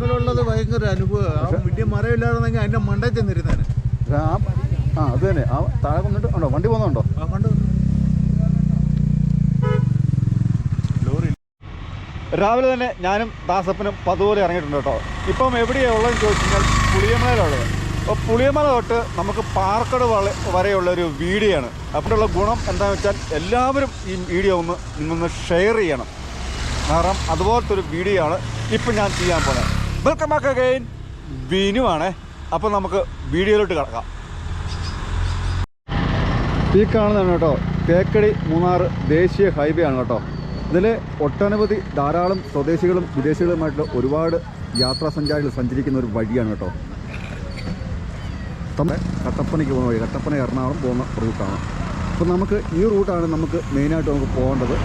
ബാക്കിലുള്ളത് ഭയങ്കര അനുഭവം ആ വലിയ മരമില്ലായിരുന്നെങ്കിൽ അതിന്റെ മണ്ടേ ചെന്നിരുന്നേനെ ആ ആ അത് തന്നെ. ആ താഴെ വന്നിട്ട് ഉണ്ടോ? വണ്ടി പോകുന്നുണ്ടോ? രാവിലെ തന്നെ ഞാനും ദാസപ്പനും പതുപോലെ ഇറങ്ങിയിട്ടുണ്ട് കേട്ടോ. ഇപ്പം എവിടെയാണ് ഉള്ളതെന്ന് ചോദിച്ചു കഴിഞ്ഞാൽ പുളിയമലയിലുള്ളത് അപ്പോൾ പുളിയമല തൊട്ട് നമുക്ക് പാർക്കട് വള വരെയുള്ള ഒരു വീഡിയോ ആണ് അപ്പോഴുള്ള ഗുണം എന്താണെന്ന് വെച്ചാൽ എല്ലാവരും ഈ വീഡിയോ ഒന്ന് നിങ്ങളൊന്ന് ഷെയർ ചെയ്യണം. കാരണം അതുപോലത്തെ ഒരു വീഡിയോ ആണ് ഇപ്പം ഞാൻ ചെയ്യാൻ പോകുന്നത്. വെൽക്കം ബാക്ക് അഗൈൻ ബിനു ആണേ. അപ്പോൾ നമുക്ക് വീഡിയോയിലോട്ട് കിടക്കാം. ഈ കാണുന്നതാണ് കേട്ടോ. തേക്കടി മൂന്നാർ ദേശീയ ഹൈവേ ആണ് കേട്ടോ. ഇതിൽ ഒട്ടനവധി ധാരാളം സ്വദേശികളും വിദേശികളുമായിട്ടുള്ള ഒരുപാട് യാത്രാ സഞ്ചാരികൾ സഞ്ചരിക്കുന്ന ഒരു വഴിയാണ് കേട്ടോ. നമ്മുടെ കട്ടപ്പനയ്ക്ക് പോകുന്ന വഴി കട്ടപ്പന എറണാകുളം പോകുന്ന റൂട്ടാണ് അപ്പോൾ നമുക്ക് ഈ റൂട്ടാണ് നമുക്ക് മെയിനായിട്ട് നമുക്ക് പോകേണ്ടത്.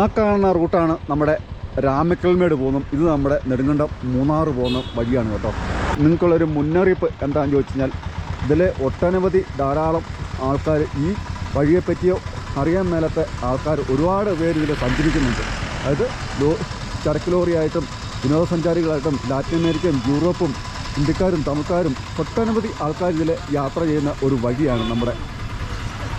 ആ കാണുന്ന റൂട്ടാണ് നമ്മുടെ രാമക്കൽമേട് പോകുന്നത്. ഇത് നമ്മുടെ നെടുങ്കണ്ടം മൂന്നാർ പോകുന്ന വഴിയാണ് കേട്ടോ. നിങ്ങൾക്കുള്ളൊരു മുന്നറിയിപ്പ് എന്താണെന്ന് ചോദിച്ചു കഴിഞ്ഞാൽ ഇതിൽ ഒട്ടനവധി ധാരാളം ആൾക്കാർ ഈ വഴിയെപ്പറ്റിയോ അറിയാൻ മേലത്തെ ആൾക്കാർ ഒരുപാട് പേര് ഇതിൽ സഞ്ചരിക്കുന്നുണ്ട്. അതായത് ലോ ചരക്ക് ലോറിയായിട്ടും വിനോദസഞ്ചാരികളായിട്ടും ലാറ്റിൻ അമേരിക്കയും യൂറോപ്പും ഇന്ത്യക്കാരും തമിഴ്ക്കാരും ഒട്ടനവധി ആൾക്കാർ ഇതിൽ യാത്ര ചെയ്യുന്ന ഒരു വഴിയാണ് നമ്മുടെ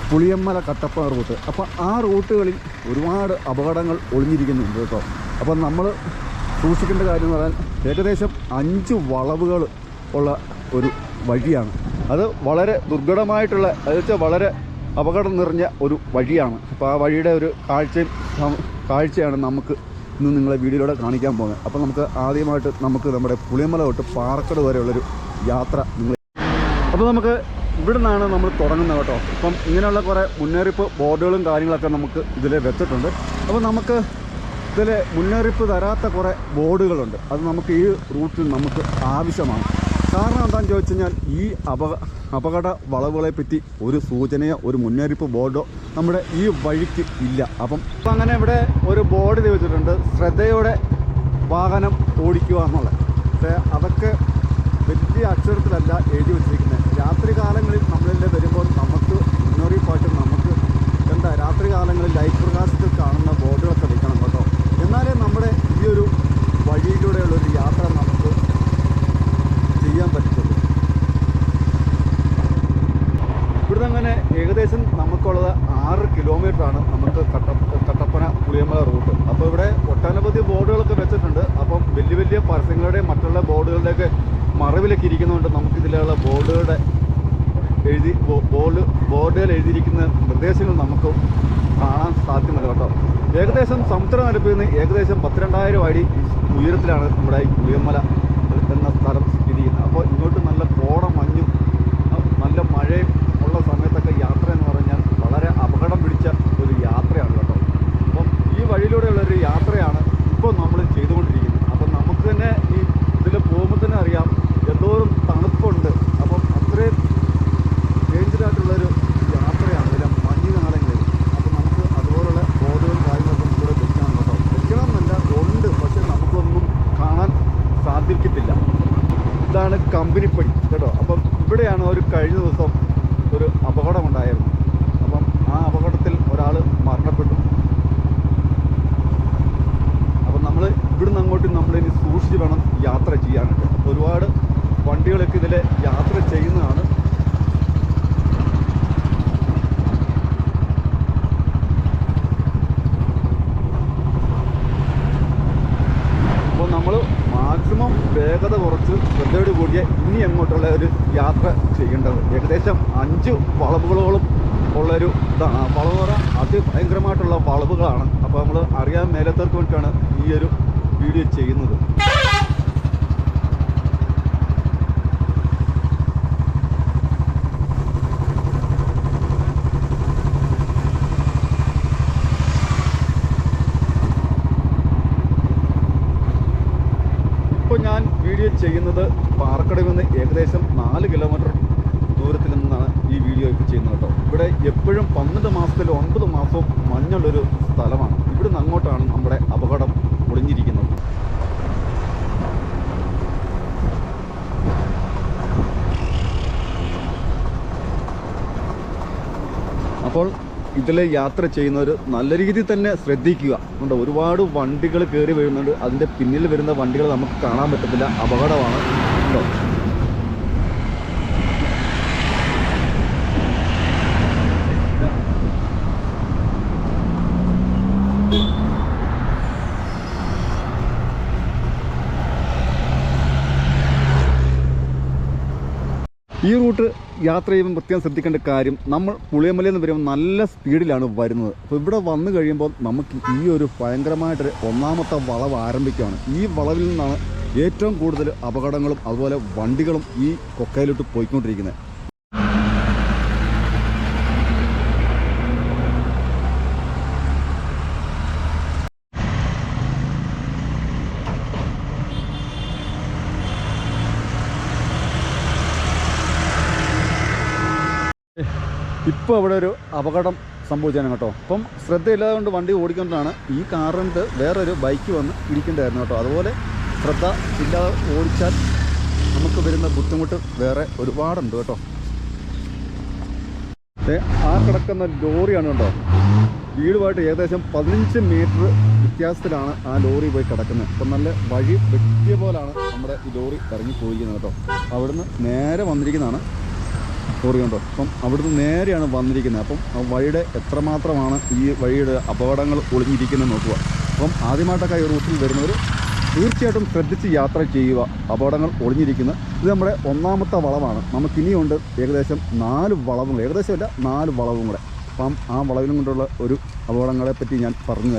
പുളിയമ്മല കട്ടപ്പ റൂട്ട്. അപ്പോൾ ആ റൂട്ടുകളിൽ ഒരുപാട് അപകടങ്ങൾ ഒളിഞ്ഞിരിക്കുന്നുണ്ട് കേട്ടോ. അപ്പം നമ്മൾ സൂക്ഷിക്കേണ്ട കാര്യം എന്ന് പറഞ്ഞാൽ ഏകദേശം അഞ്ച് വളവുകൾ ഉള്ള ഒരു വഴിയാണ്. അത് വളരെ ദുർഘടമായിട്ടുള്ള അത് വെച്ചാൽ വളരെ അപകടം നിറഞ്ഞ ഒരു വഴിയാണ്. അപ്പോൾ ആ വഴിയുടെ ഒരു കാഴ്ചയും കാഴ്ചയാണ് നമുക്ക് ഇന്ന് നിങ്ങളെ വീഡിയോയിലൂടെ കാണിക്കാൻ പോകുന്നത്. അപ്പോൾ നമുക്ക് ആദ്യമായിട്ട് നമുക്ക് നമ്മുടെ പുളിയമല തൊട്ട് പാറക്കട് വരെയുള്ളൊരു യാത്ര നിങ്ങൾ അപ്പോൾ നമുക്ക് ഇവിടെ നിന്നാണ് നമ്മൾ തുടങ്ങുന്നത് കേട്ടോ. അപ്പം ഇങ്ങനെയുള്ള കുറേ മുന്നറിയിപ്പ് ബോർഡുകളും കാര്യങ്ങളൊക്കെ നമുക്ക് ഇതിൽ വെച്ചിട്ടുണ്ട്. അപ്പോൾ നമുക്ക് ഇതിൽ മുന്നറിയിപ്പ് തരാത്ത കുറേ ബോർഡുകളുണ്ട്. അത് നമുക്ക് ഈ റൂട്ടിൽ നമുക്ക് ആവശ്യമാണ്. കാരണം എന്താണെന്ന് ചോദിച്ചു കഴിഞ്ഞാൽ ഈ അപക അപകട വളവുകളെ പറ്റി ഒരു സൂചനയോ ഒരു മുന്നറിയിപ്പ് ബോർഡോ നമ്മുടെ ഈ വഴിക്ക് ഇല്ല. അപ്പം ഇപ്പം അങ്ങനെ ഇവിടെ ഒരു ബോർഡ് ഇത് വെച്ചിട്ടുണ്ട്. ശ്രദ്ധയോടെ വാഹനം ഓടിക്കുക എന്നുള്ളത്. പക്ഷേ അതൊക്കെ വലിയ അക്ഷരത്തിലല്ല കാലങ്ങളിൽ വരുമ്പോൾ നമുക്ക് മുന്നറിയിപ്പായിട്ട് നമുക്ക് എന്താ രാത്രി കാലങ്ങളിൽ ലൈറ്റ് പ്രകാശത്തിൽ കാണുന്ന ബോർഡുകളൊക്കെ വയ്ക്കണം കേട്ടോ. എന്നാലേ നമ്മുടെ ഈ ഒരു വഴിയിലൂടെയുള്ളൊരു യാത്ര നമുക്ക് ചെയ്യാൻ പറ്റത്തുള്ളൂ ഇവിടുന്ന് അങ്ങനെ ഏകദേശം നമുക്കുള്ളത് ആറ് കിലോമീറ്ററാണ് നമുക്ക് കട്ട കട്ടപ്പന പുളിയമ്പല റൂട്ട്. അപ്പോൾ ഇവിടെ ഒട്ടനവധി ബോർഡുകളൊക്കെ വെച്ചിട്ടുണ്ട്. അപ്പം വലിയ വലിയ പരസ്യങ്ങളുടെയും മറ്റുള്ള ബോർഡുകളുടെയൊക്കെ മറവിലൊക്കെ ഇരിക്കുന്നതുകൊണ്ട് നമുക്കിതിലുള്ള ബോർഡുകളുടെ എഴുതി ബോർഡ് ബോർഡുകൾ എഴുതിയിരിക്കുന്ന നിർദ്ദേശങ്ങൾ നമുക്ക് കാണാൻ സാധ്യമല്ല കേട്ടോ. ഏകദേശം സമുദ്രനിരപ്പിൽ നിന്ന് ഏകദേശം പത്തിരണ്ടായിരം അടി ഉയരത്തിലാണ് നമ്മുടെ ഈ പുളിയമ്മല എന്ന സ്ഥലം സ്ഥിതി ചെയ്യുന്നത്. അപ്പോൾ ഇങ്ങോട്ട് നല്ല കോട മഞ്ഞും അഹ് നല്ല മഴയും ഉള്ള സമയത്തൊക്കെ യാത്ര എന്ന് പറഞ്ഞാൽ വളരെ അപകടം പിടിച്ച ഒരു യാത്രയാണ് കേട്ടോ അപ്പം ഈ വഴിയിലൂടെയുള്ള ഒരു യാത്രയാണ് ഇപ്പോൾ നമ്മൾ ചെയ്തുകൊണ്ടിരിക്കുന്നത് അപ്പം നമുക്ക് തന്നെ ഈ ഇതിൽ പോകുമ്പോൾ തന്നെ അറിയാം എന്തോരം തണുപ്പുണ്ട് അപ്പം അത്രയും ഡേഞ്ചറായിട്ടുള്ളൊരു യാത്രയാണ് ഇതിലെ മഞ്ഞ് നാളങ്ങളിൽ അപ്പം നമുക്ക് അതുപോലുള്ള ബോർഡുകളും കാര്യങ്ങളൊക്കെ കൂടെ വെക്കണം കേട്ടോ വെക്കണം എന്നല്ല ഉണ്ട് പക്ഷെ നമുക്കൊന്നും കാണാൻ സാധിക്കത്തില്ല ഇതാണ് കമ്പനിപ്പടി കേട്ടോ അപ്പം ഇവിടെയാണ് ഒരു കഴിഞ്ഞ ദിവസം ഒരു അപകടമുണ്ടായിരുന്നു അപ്പം ആ അപകടത്തിൽ ഒരാൾ മരണപ്പെട്ടു അപ്പം നമ്മൾ ഇവിടുന്ന് അങ്ങോട്ട് നമ്മളിനി സൂക്ഷിച്ച് വേണം യാത്ര ചെയ്യാനായിട്ട് അപ്പോൾ ഒരുപാട് വണ്ടികളൊക്കെ ഇതിൽ യാത്ര ചെയ്യുന്നതാണ്. അപ്പോൾ നമ്മൾ മാക്സിമം വേഗത കുറച്ച് ശ്രദ്ധയോട് കൂടിയ ഇനി അങ്ങോട്ടുള്ള ഒരു യാത്ര ചെയ്യേണ്ടത്. ഏകദേശം അഞ്ച് വളവുകളോളം ഉള്ളൊരു ഇതാണ്. വളവ് പറ അതിഭയങ്കരമായിട്ടുള്ള വളവുകളാണ്. അപ്പോൾ നമ്മൾ അറിയാൻ മേലത്തവർക്ക് വേണ്ടിയിട്ടാണ് ഈ ഒരു വീഡിയോ ചെയ്യുന്നത് ഇപ്പോൾ ഞാൻ വീഡിയോ ചെയ്യുന്നത് പാറക്കടയിൽ നിന്ന് ഏകദേശം നാല് കിലോമീറ്റർ ദൂരത്തിൽ നിന്നാണ് ഈ വീഡിയോ ഇപ്പോൾ ചെയ്യുന്നത് കേട്ടോ. ഇവിടെ എപ്പോഴും പന്ത്രണ്ട് മാസത്തിൽ ഒൻപത് മാസവും മഞ്ഞുള്ളൊരു സ്ഥലമാണ്. ഇവിടുന്ന് അങ്ങോട്ടാണ് നമ്മുടെ അപകടം ഒളിഞ്ഞിരിക്കുന്നത്. അപ്പോൾ ഇതിൽ യാത്ര ചെയ്യുന്നവർ നല്ല രീതിയിൽ തന്നെ ശ്രദ്ധിക്കുക. ഒരുപാട് വണ്ടികൾ കയറി വരുന്നുണ്ട്. അതിന്റെ പിന്നിൽ വരുന്ന വണ്ടികൾ നമുക്ക് കാണാൻ പറ്റത്തില്ല. അപകടമാണ് ഉണ്ടോ ഈ റൂട്ട് യാത്ര ചെയ്യുമ്പോൾ പ്രത്യേകം ശ്രദ്ധിക്കേണ്ട കാര്യം നമ്മൾ പുളിയമലയിൽ നിന്ന് വരുമ്പോൾ നല്ല സ്പീഡിലാണ് വരുന്നത്. അപ്പോൾ ഇവിടെ വന്നു കഴിയുമ്പോൾ നമുക്ക് ഈ ഒരു ഭയങ്കരമായിട്ടൊരു ഒന്നാമത്തെ വളവ് ആരംഭിക്കുകയാണ്. ഈ വളവിൽ നിന്നാണ് ഏറ്റവും കൂടുതൽ അപകടങ്ങളും അതുപോലെ വണ്ടികളും ഈ കൊക്കയിലോട്ട് പോയിക്കൊണ്ടിരിക്കുന്നത്. ഇപ്പോൾ അവിടെ ഒരു അപകടം സംഭവിച്ചാണ് കേട്ടോ. അപ്പം ശ്രദ്ധയില്ലാതെ കൊണ്ട് വണ്ടി ഓടിക്കൊണ്ടാണ് ഈ കാറിന്റെ വേറൊരു ബൈക്ക് വന്ന് ഇടിക്കേണ്ടതായിരുന്നു കേട്ടോ. അതുപോലെ ശ്രദ്ധ ഇല്ലാതെ ഓടിച്ചാൽ നമുക്ക് വരുന്ന ബുദ്ധിമുട്ട് വേറെ ഒരുപാടുണ്ട് കേട്ടോ. ആ കിടക്കുന്ന ലോറിയാണ് കേട്ടോ. വീടുമായിട്ട് ഏകദേശം പതിനഞ്ച് മീറ്റർ വ്യത്യാസത്തിലാണ് ആ ലോറി പോയി കിടക്കുന്നത്. അപ്പം നല്ല വഴി വെട്ടിയ പോലാണ് നമ്മുടെ ഈ ലോറി ഇറങ്ങി പോയിരിക്കുന്നത് കേട്ടോ. അവിടുന്ന് നേരെ വന്നിരിക്കുന്നതാണ് ലോറി അപ്പം അവിടുന്ന് നേരെയാണ് വന്നിരിക്കുന്നത്. അപ്പം ആ വഴിയുടെ എത്രമാത്രമാണ് ഈ വഴിയുടെ അപകടങ്ങൾ ഒളിഞ്ഞിരിക്കുന്നത് നോക്കുക. അപ്പം ആദ്യമായിട്ടൊക്കെ ഈ റൂട്ടിൽ വരുന്നവർ തീർച്ചയായിട്ടും ശ്രദ്ധിച്ച് യാത്ര ചെയ്യുക. അപകടങ്ങൾ ഒളിഞ്ഞിരിക്കുന്നത് ഇത് നമ്മുടെ ഒന്നാമത്തെ വളവാണ്. നമുക്കിനിയുണ്ട് ഏകദേശം നാല് വളവുകൾ. ഏകദേശമല്ല നാല് വളവും കൂടെ അപ്പം ആ വളവിലും കൊണ്ടുള്ള ഒരു അപകടങ്ങളെ പറ്റി ഞാൻ പറഞ്ഞു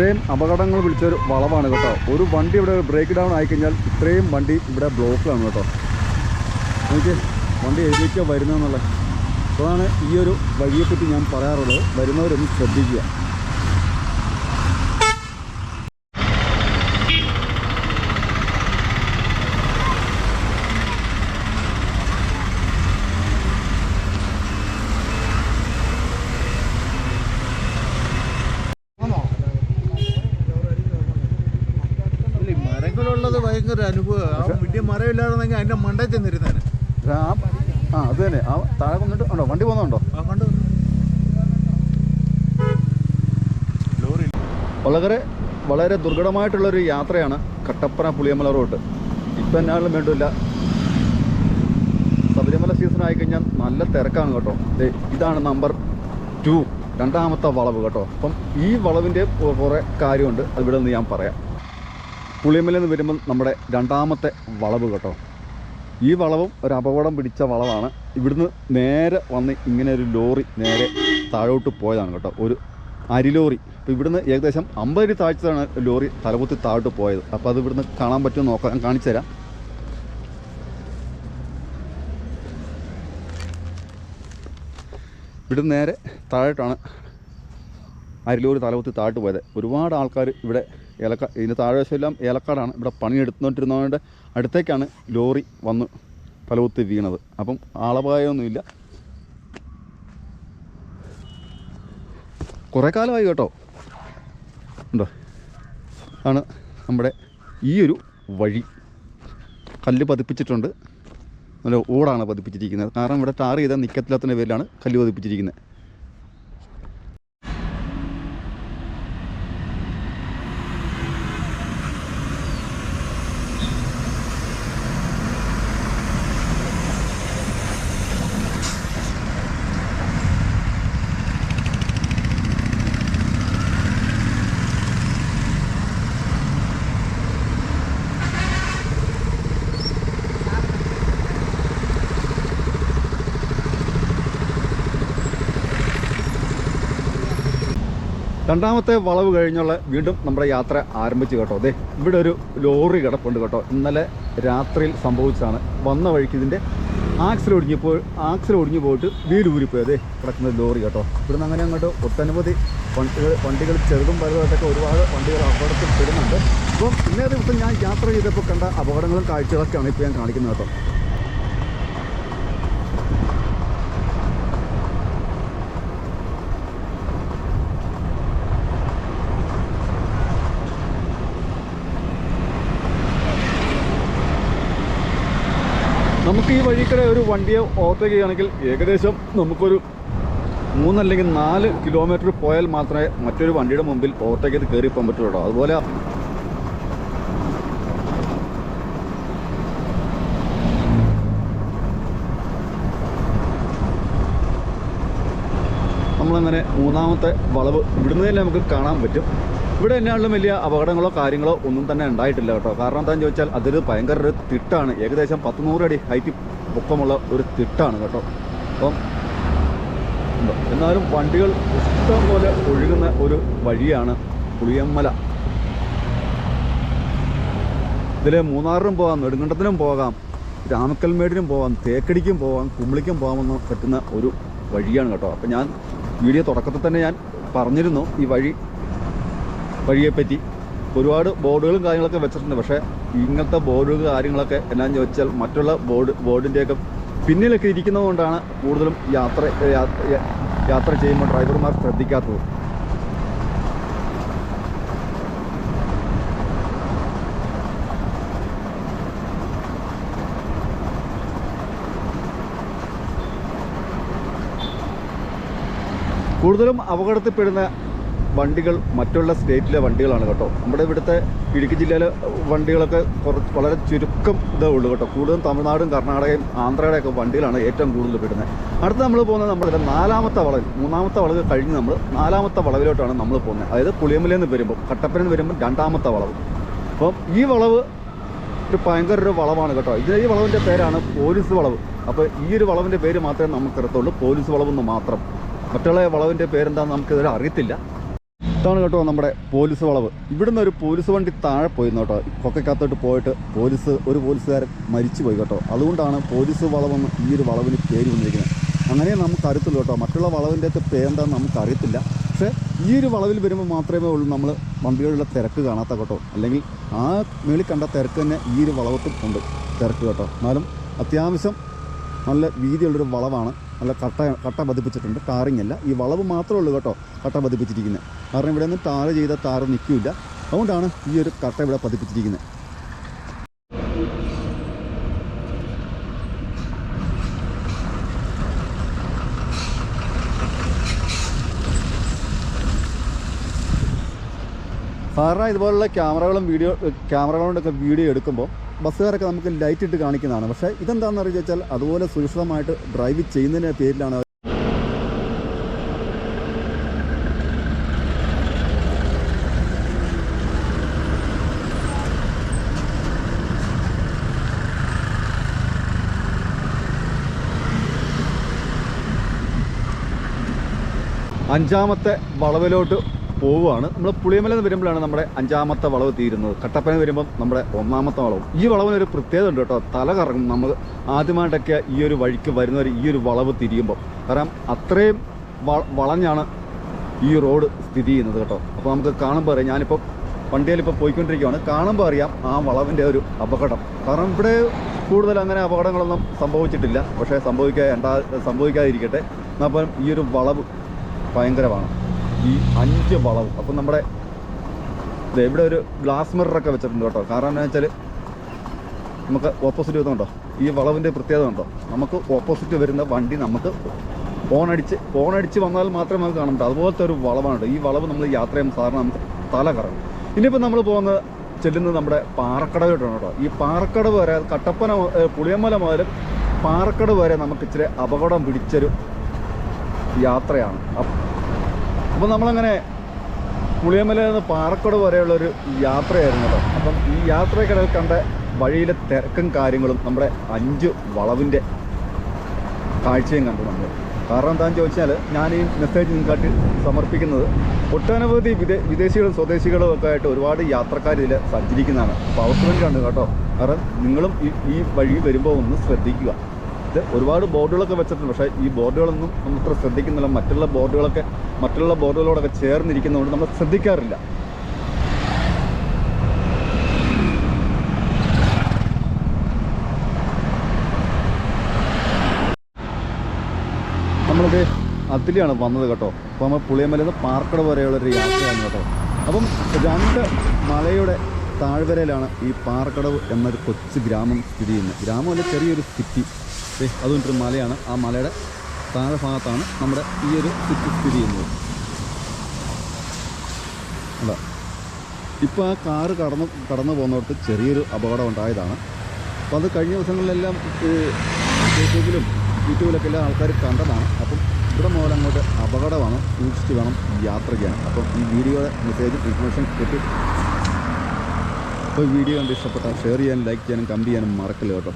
ഇത്രയും അപകടങ്ങൾ വിളിച്ചൊരു വളവാണ് കേട്ടോ. ഒരു വണ്ടി ഇവിടെ ബ്രേക്ക് ഡൗൺ ആയിക്കഴിഞ്ഞാൽ ഇത്രയും വണ്ടി ഇവിടെ ബ്ലോക്കിലാണ് കേട്ടോ. എനിക്ക് വണ്ടി എഴുതിയൊക്കെ വരുന്നതെന്നുള്ളത്. അതാണ് ഈ ഒരു വഴിയെപ്പറ്റി ഞാൻ പറയാറുള്ളത്. വരുന്നവരൊന്ന് ശ്രദ്ധിക്കുക ഇല്ല, ഈ മരങ്ങളുള്ളത് ഭയങ്കര അനുഭവം ആ വലിയ മരമില്ലായിരുന്നെങ്കിൽ അതിന്റെ മണ്ടേ ചെന്നിരുന്നേനെ ആ അത് തന്നെ. ആ താഴെ വന്നിട്ട് ഉണ്ടോ? വണ്ടി പോകുന്നുണ്ടോ? ആ കണ്ടു ലോറി. വളരെ വളരെ ദുർഘടമായിട്ടുള്ളൊരു യാത്രയാണ് കട്ടപ്പന പുളിയമല റോഡ്. ഇപ്പം എന്നാലും വേണ്ടില്ല. ശബരിമല സീസൺ ആയിക്കഴിഞ്ഞാൽ നല്ല തിരക്കാണ് കേട്ടോ. ദേ ഇതാണ് നമ്പർ ടു രണ്ടാമത്തെ വളവ് കേട്ടോ. അപ്പം ഈ വളവിന്റെ കുറേ കാര്യമുണ്ട്. അത് ഇവിടെ നിന്ന് ഞാൻ പറയാം. പുളിയമലയിൽ നിന്ന് വരുമ്പം നമ്മുടെ രണ്ടാമത്തെ വളവ് കേട്ടോ. ഈ വളവും ഒരു അപകടം പിടിച്ച വളവാണ്. ഇവിടുന്ന് നേരെ വന്ന് ഇങ്ങനെ ഒരു ലോറി നേരെ താഴോട്ട് പോയതാണ് കേട്ടോ. ഒരു അരിലോറി അപ്പോൾ ഇവിടുന്ന് ഏകദേശം അമ്പത് അടി താഴ്ചയാണ് ലോറി തലകുത്തി താഴോട്ട് പോയത്. അപ്പോൾ അത് ഇവിടുന്ന് കാണാൻ പറ്റുമോ നോക്കാം. ഞാൻ കാണിച്ചു തരാം. ഇവിടുന്ന് നേരെ താഴോട്ടാണ് അരിലോറി തലകുത്തി താഴോട്ട് പോയത്. ഒരുപാട് ആൾക്കാർ ഇവിടെ ഏലക്ക ഇതിന്റെ താഴ്വശമെല്ലാം ഏലക്കാടാണ്. ഇവിടെ പണിയെടുത്തുകൊണ്ടിരുന്നതുകൊണ്ട് അടുത്തേക്കാണ് ലോറി വന്ന് ഫലവത്ത് വീണത്. അപ്പം ആളപായമൊന്നുമില്ല. കുറേ കാലമായി കേട്ടോ. ഉണ്ടോ? ആണ് നമ്മുടെ ഈ ഒരു വഴി. കല്ല് പതിപ്പിച്ചിട്ടുണ്ട്. നല്ല ഓടാണ് പതിപ്പിച്ചിരിക്കുന്നത്. കാരണം ഇവിടെ ടാർ ചെയ്ത നിക്കത്തില്ലാത്തതിന്റെ പേരിലാണ് കല്ല് പതിപ്പിച്ചിരിക്കുന്നത്. രണ്ടാമത്തെ വളവ് കഴിഞ്ഞുള്ള വീണ്ടും നമ്മുടെ യാത്ര ആരംഭിച്ചു കേട്ടോ. അതെ ഇവിടെ ഒരു ലോറി കിടപ്പുണ്ട് കേട്ടോ. ഇന്നലെ രാത്രിയിൽ സംഭവിച്ചതാണ്. വന്ന വഴിക്ക് ഇതിന്റെ ആക്സിൽ ഒടിഞ്ഞപ്പോൾ ആക്സിൽ ഒടിഞ്ഞു പോയിട്ട് വീട് ഊരിപ്പോയി. അതെ കിടക്കുന്ന ലോറി കേട്ടോ. ഇവിടുന്ന് അങ്ങനെ അങ്ങോട്ട് ഒട്ടനവധി വണ്ടികൾ വണ്ടികൾ ചെറുതും വലുതായിട്ടൊക്കെ ഒരുപാട് വണ്ടികൾ അപകടത്തിൽ പെടുന്നുണ്ട്. അപ്പം ഇന്നേ ദിവസം ഞാൻ യാത്ര ചെയ്തപ്പോൾ കണ്ട അപകടങ്ങളും കാഴ്ചകളൊക്കെയാണ് ഇപ്പോൾ ഞാൻ കാണിക്കുന്നത് കേട്ടോ. നമുക്ക് ഈ വഴിക്കടെ ഒരു വണ്ടിയെ ഓവർടേക്ക് ചെയ്യുകയാണെങ്കിൽ ഏകദേശം നമുക്കൊരു മൂന്നല്ലെങ്കിൽ നാല് കിലോമീറ്റർ പോയാൽ മാത്രമേ മറ്റൊരു വണ്ടിയുടെ മുമ്പിൽ ഓവർടേക്ക് ചെയ്ത് കയറി പോകാൻ പറ്റുള്ളൂ അതുപോലെ നമ്മളങ്ങനെ മൂന്നാമത്തെ വളവ് ഇവിടുന്ന് തന്നെ നമുക്ക് കാണാൻ പറ്റും. ഇവിടെ എന്നാലും വലിയ അപകടങ്ങളോ കാര്യങ്ങളോ ഒന്നും തന്നെ ഉണ്ടായിട്ടില്ല കേട്ടോ. കാരണം എന്താണെന്ന് ചോദിച്ചാൽ അതൊരു ഭയങ്കര ഒരു തിട്ടാണ്. ഏകദേശം പത്ത് നൂറ് അടി ഹൈറ്റ് പൊക്കമുള്ള ഒരു തിട്ടാണ് കേട്ടോ. അപ്പം? എന്നാലും വണ്ടികൾ ഇഷ്ടം പോലെ ഒഴുകുന്ന ഒരു വഴിയാണ് പുളിയമ്മല. ഇതിൽ മൂന്നാറിനും പോകാം നെടുങ്കണ്ടത്തിനും പോകാം രാമക്കൽമേടിനും പോകാം തേക്കടിക്കും പോകാം കുമ്പളിക്കും പോകാമെന്ന് പറ്റുന്ന ഒരു വഴിയാണ് കേട്ടോ. അപ്പം ഞാൻ വീഡിയോ തുടക്കത്തിൽ തന്നെ ഞാൻ പറഞ്ഞിരുന്നു ഈ വഴി വഴിയെപ്പറ്റി ഒരുപാട് ബോർഡുകളും കാര്യങ്ങളൊക്കെ വെച്ചിട്ടുണ്ട്. പക്ഷേ ഇങ്ങനത്തെ ബോർഡുകൾ കാര്യങ്ങളൊക്കെ എന്നാന്ന് ചോദിച്ചാൽ മറ്റുള്ള ബോർഡ് ബോർഡിന്റെയൊക്കെ പിന്നിലൊക്കെ ഇരിക്കുന്നതുകൊണ്ടാണ് കൂടുതലും യാത്ര യാത്ര ചെയ്യുമ്പോൾ ഡ്രൈവർമാർ ശ്രദ്ധിക്കാത്തത്. കൂടുതലും അപകടത്തിൽപ്പെടുന്ന വണ്ടികൾ മറ്റുള്ള സ്റ്റേറ്റിലെ വണ്ടികളാണ് കേട്ടോ. നമ്മുടെ ഇവിടുത്തെ ഇടുക്കി ജില്ലയിലെ വണ്ടികളൊക്കെ കുറച്ച് വളരെ ചുരുക്കം ഇതേ ഉള്ളൂ കേട്ടോ. കൂടുതലും തമിഴ്നാടും കർണാടകയും ആന്ധ്രയുടെയൊക്കെ വണ്ടികളാണ് ഏറ്റവും കൂടുതൽ പെടുന്നത്. അടുത്ത് നമ്മൾ പോകുന്നത് നമ്മുടെ നാലാമത്തെ വളവിൽ മൂന്നാമത്തെ വളവ് കഴിഞ്ഞ് നമ്മൾ നാലാമത്തെ വളവിലോട്ടാണ് നമ്മൾ പോകുന്നത്. അതായത് പുളിയമ്പലയിൽ നിന്ന് വരുമ്പോൾ കട്ടപ്പനയിൽ വരുമ്പോൾ രണ്ടാമത്തെ വളവ്. അപ്പം ഈ വളവ് ഒരു ഭയങ്കര ഒരു വളവാണ് കേട്ടോ. ഇതിന് ഈ വളവിന്റെ പേരാണ് പോലീസ് വളവ്. അപ്പോൾ ഈ ഒരു വളവിന്റെ പേര് മാത്രമേ നമുക്ക് അറിയത്തുള്ളൂ. പോലീസ് വളവെന്ന് മാത്രം. മറ്റുള്ള വളവിന്റെ പേരെന്താണെന്ന് നമുക്കിതുവരെ അറിയത്തില്ല. ഇതാണ് കേട്ടോ നമ്മുടെ പോലീസ് വളവ്. ഇവിടുന്ന് ഒരു പോലീസ് വണ്ടി താഴെ പോയിരുന്നു കേട്ടോ. കൊക്കക്കകത്തോട്ട് പോയിട്ട് പോലീസ് ഒരു പോലീസുകാരൻ മരിച്ചു പോയി കേട്ടോ. അതുകൊണ്ടാണ് പോലീസ് വളവെന്ന് ഈ ഒരു വളവിന് പേര് വന്നിരിക്കുന്നത്. അങ്ങനെ നമുക്ക് അറിയത്തുള്ളൂ കേട്ടോ. മറ്റുള്ള വളവിന്റെ ഒക്കെ പേരെന്താണെന്ന് നമുക്കറിയത്തില്ല പക്ഷേ ഈ ഒരു വളവിൽ വരുമ്പോൾ മാത്രമേ ഉള്ളൂ നമ്മൾ വണ്ടികളുടെ തിരക്ക് കാണാത്ത കേട്ടോ. അല്ലെങ്കിൽ ആ മേളിൽ കണ്ട തിരക്ക് തന്നെ ഈ ഒരു വളവത്തും ഉണ്ട്. തിരക്ക് കേട്ടോ. എന്നാലും അത്യാവശ്യം നല്ല വീതിയുള്ളൊരു വളവാണ്. നല്ല കട്ട കട്ട പതിപ്പിച്ചിട്ടുണ്ട്. ടാറിങ് അല്ല ഈ വളവ് മാത്രമേ ഉള്ളൂ കേട്ടോ കട്ട പതിപ്പിച്ചിരിക്കുന്നത് കാരണം ഇവിടെ നിന്ന് ടാറ് ചെയ്ത ടാറ് നിൽക്കില്ല. അതുകൊണ്ടാണ് ഈ ഒരു കട്ട ഇവിടെ പതിപ്പിച്ചിരിക്കുന്നത് സാധാരണ ഇതുപോലുള്ള ക്യാമറകളും വീഡിയോ ക്യാമറകളുണ്ടൊക്കെ വീഡിയോ എടുക്കുമ്പോൾ ബസ്സുകാരൊക്കെ നമുക്ക് ലൈറ്റ് ഇട്ട് കാണിക്കുന്നതാണ്. പക്ഷെ ഇതെന്താണെന്ന് അറിയിച്ചു വെച്ചാൽ അതുപോലെ സുരക്ഷിതമായിട്ട് ഡ്രൈവ് ചെയ്യുന്നതിന്റെ പേരിലാണ് അഞ്ചാമത്തെ വളവിലോട്ട് പോവുകയാണ്. നമ്മൾ പുളിയമല എന്ന് വരുമ്പോഴാണ് നമ്മുടെ അഞ്ചാമത്തെ വളവ് തീരുന്നത്. കട്ടപ്പന വരുമ്പം നമ്മുടെ ഒന്നാമത്തെ വളവ്. ഈ വളവിന് ഒരു പ്രത്യേകത ഉണ്ട് കേട്ടോ. തല കറങ്ങും. നമ്മൾ ആദ്യമായിട്ടൊക്കെ ഈ ഒരു വഴിക്ക് വരുന്നവർ ഈ ഒരു വളവ് തിരിയുമ്പോൾ കാരണം അത്രയും വളഞ്ഞാണ് ഈ റോഡ് സ്ഥിതി ചെയ്യുന്നത് കേട്ടോ. അപ്പോൾ നമുക്ക് കാണുമ്പോൾ അറിയാം. ഞാനിപ്പോൾ വണ്ടിയിൽ ഇപ്പോൾ പോയിക്കൊണ്ടിരിക്കുകയാണ് കാണുമ്പോൾ അറിയാം ആ വളവിന്റെ ഒരു അപകടം. കാരണം ഇവിടെ കൂടുതൽ അങ്ങനെ അപകടങ്ങളൊന്നും സംഭവിച്ചിട്ടില്ല. പക്ഷേ സംഭവിക്കാ സംഭവിക്കാതിരിക്കട്ടെ. അപ്പം ഈ ഒരു വളവ് ഭയങ്കരമാണ്. ഈ അഞ്ച് വളവ് അപ്പം നമ്മുടെ ഇവിടെ ഒരു ഗ്ലാസ് മിററൊക്കെ വെച്ചിട്ടുണ്ട് കേട്ടോ. കാരണം എന്താ വെച്ചാൽ നമുക്ക് ഓപ്പോസിറ്റ് വരുന്നുണ്ടോ ഈ വളവിന്റെ പ്രത്യേകത ഉണ്ടോ? നമുക്ക് ഓപ്പോസിറ്റ് വരുന്ന വണ്ടി നമുക്ക് ഫോണടിച്ച് ഫോണടിച്ച് വന്നാൽ മാത്രമേ നമുക്ക് പറ്റൂ. അതുപോലത്തെ ഒരു വളവാണ് ഈ വളവ് നമ്മൾ യാത്ര ചെയ്യുമ്പോൾ സാധാരണ നമുക്ക് തല കറങ്ങും. ഇനിയിപ്പോൾ നമ്മൾ പോകുന്നത് ചെല്ലുന്നത് നമ്മുടെ പാറക്കടവിലോട്ടാണ് കേട്ടോ ഈ പാറക്കടവ് വരെ കട്ടപ്പന പുളിയമ്മല മുതൽ പാറക്കടവ് വരെ നമുക്ക് ഇച്ചിരി അപകടം പിടിച്ചൊരു യാത്രയാണ്. അപ്പ- അപ്പോൾ നമ്മളങ്ങനെ പുളിയമലയിൽ നിന്ന് പാറക്കോട് വരെയുള്ളൊരു യാത്രയായിരുന്നു കേട്ടോ. അപ്പം ഈ യാത്രക്കിടയിൽ കണ്ട വഴിയിലെ തിരക്കും കാര്യങ്ങളും നമ്മുടെ അഞ്ച് വളവിന്റെ കാഴ്ചയും കണ്ടു നമ്മൾ. കാരണം എന്താണെന്ന് ചോദിച്ചാൽ ഞാൻ ഈ മെസ്സേജ് നിങ്ങൾക്കായിട്ട് സമർപ്പിക്കുന്നത് ഒട്ടനവധി വിദേ വിദേശികളും സ്വദേശികളും ഒക്കെ ആയിട്ട് ഒരുപാട് യാത്രക്കാർ ഇതിൽ സഞ്ചരിക്കുന്നതാണ്. അപ്പോൾ അവർക്ക് വേണ്ടിയാണ് കേട്ടോ. കാരണം നിങ്ങളും ഈ ഈ വഴി വരുമ്പോൾ ഒന്ന് ശ്രദ്ധിക്കുക. ഇത് ഒരുപാട് ബോർഡുകളൊക്കെ വെച്ചിട്ടുണ്ട്. പക്ഷേ ഈ ബോർഡുകളൊന്നും നമ്മൾ അത്ര ശ്രദ്ധിക്കുന്നില്ല. മറ്റുള്ള ബോർഡുകളൊക്കെ മറ്റുള്ള ബോർഡുകളോടൊക്കെ ചേർന്നിരിക്കുന്നതുകൊണ്ട് നമ്മൾ ശ്രദ്ധിക്കാറില്ല. നമ്മളിത് അതിലാണ് വന്നത് കേട്ടോ. അപ്പോൾ നമ്മൾ പുളിയമലയിൽ നിന്ന് പാർക്കട വരെയുള്ളൊരു യാത്രയാണ് കേട്ടോ. അപ്പം രണ്ട് മലയുടെ താഴ്വരയിലാണ് ഈ പാറക്കടവ് എന്നൊരു കൊച്ചു ഗ്രാമം സ്ഥിതി ചെയ്യുന്നത്. ഗ്രാമമല്ല ചെറിയൊരു സിറ്റി. അതുകൊണ്ടൊരു മലയാണ്. ആ മലയുടെ താഴെ ഭാഗത്താണ് നമ്മുടെ ഈ ഒരു സിറ്റി സ്ഥിതി ചെയ്യുന്നത്. അല്ല ഇപ്പോൾ ആ കാറ് കടന്ന് കടന്നു പോകുന്നിടത്ത് ചെറിയൊരു അപകടം ഉണ്ടായതാണ്. അപ്പോൾ അത് കഴിഞ്ഞ ദിവസങ്ങളിലെല്ലാം ഫേസ്ബുക്കിലും യൂട്യൂബിലൊക്കെ എല്ലാ ആൾക്കാർ കണ്ടതാണ്. അപ്പം ഇവിടെ മുതൽ അങ്ങോട്ട് അപകടമാണ് സൂക്ഷിച്ച് വേണം യാത്ര ചെയ്യാൻ. അപ്പം ഈ വീഡിയോയുടെ മെസ്സേജ് ഇൻഫർമേഷൻ കിട്ടി അപ്പോൾ വീഡിയോ കണ്ട് ഇഷ്ടപ്പെട്ടാൽ ഷെയർ ചെയ്യാനും ലൈക്ക് ചെയ്യാനും കമന്റ് ചെയ്യാനും മറക്കില്ല കേട്ടോ.